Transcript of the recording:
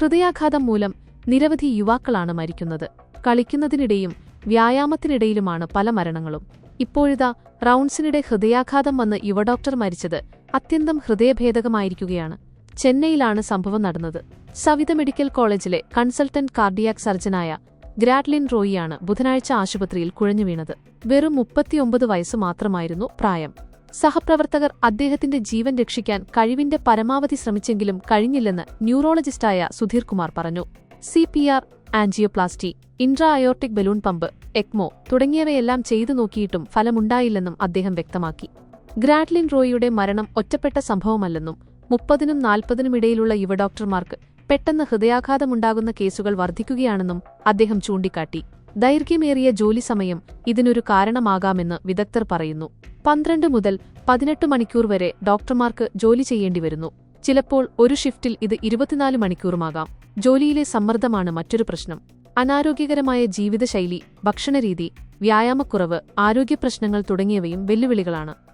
ഹൃദയാഘാതം മൂലം നിരവധി യുവാക്കളാണ് മരിക്കുന്നത്. കളിക്കുന്നതിനിടെയും വ്യായാമത്തിനിടയിലുമാണ് പല മരണങ്ങളും. ഇപ്പോഴിതാ റൗണ്ട്സിനിടെ ഹൃദയാഘാതം വന്ന് യുവ ഡോക്ടർ മരിച്ചത് അത്യന്തം ഹൃദയഭേദകമായിരിക്കുകയാണ്. ചെന്നൈയിലാണ് സംഭവം നടന്നത്. സവിത മെഡിക്കൽ കോളേജിലെ കൺസൾട്ടന്റ് കാർഡിയാക് സർജനായ ഗ്രാഡ്ലിൻ റോയിയാണ് ബുധനാഴ്ച ആശുപത്രിയിൽ കുഴഞ്ഞു വീണത് വെറും മുപ്പത്തിയൊമ്പത് വയസ്സ് മാത്രമായിരുന്നു പ്രായം. സഹപ്രവർത്തകർ അദ്ദേഹത്തിന്റെ ജീവൻ രക്ഷിക്കാൻ കഴിവിന്റെ പരമാവധി ശ്രമിച്ചെങ്കിലും കഴിഞ്ഞില്ലെന്ന് ന്യൂറോളജിസ്റ്റായ സുധീർ കുമാർ പറഞ്ഞു. C P R angioplasty intra aortic balloon pump ECMO തുടങ്ങിയവയെല്ലാം ചെയ്തു നോക്കിയിട്ടും ഫലമുണ്ടായില്ലെന്നും അദ്ദേഹം വ്യക്തമാക്കി. ഗ്രാഡ്ലിൻ റോയിയുടെ മരണം ഒറ്റപ്പെട്ട സംഭവമല്ലെന്നും മുപ്പതിനും നാൽപ്പതിനും ഇടയിലുള്ള യുവഡോക്ടർമാർക്ക് പെട്ടെന്ന് ഹൃദയാഘാതമുണ്ടാകുന്ന കേസുകൾ വർദ്ധിക്കുകയാണെന്നും അദ്ദേഹം ചൂണ്ടിക്കാട്ടി. ദൈർഘ്യമേറിയ ജോലി സമയം ഇതിനൊരു കാരണമാകാമെന്ന് വിദഗ്ധർ പറയുന്നു. പന്ത്രണ്ട് മുതൽ പതിനെട്ട് മണിക്കൂർ വരെ ഡോക്ടർമാർക്ക് ജോലി ചെയ്യേണ്ടി വരുന്നു. ചിലപ്പോൾ ഒരു ഷിഫ്റ്റിൽ ഇത് ഇരുപത്തിനാല് മണിക്കൂറുമാകാം. ജോലിയിലെ സമ്മർദ്ദമാണ് മറ്റൊരു പ്രശ്നം. അനാരോഗ്യകരമായ ജീവിതശൈലി ഭക്ഷണരീതി വ്യായാമക്കുറവ് ആരോഗ്യപ്രശ്നങ്ങൾ തുടങ്ങിയവയും വെല്ലുവിളികളാണ്.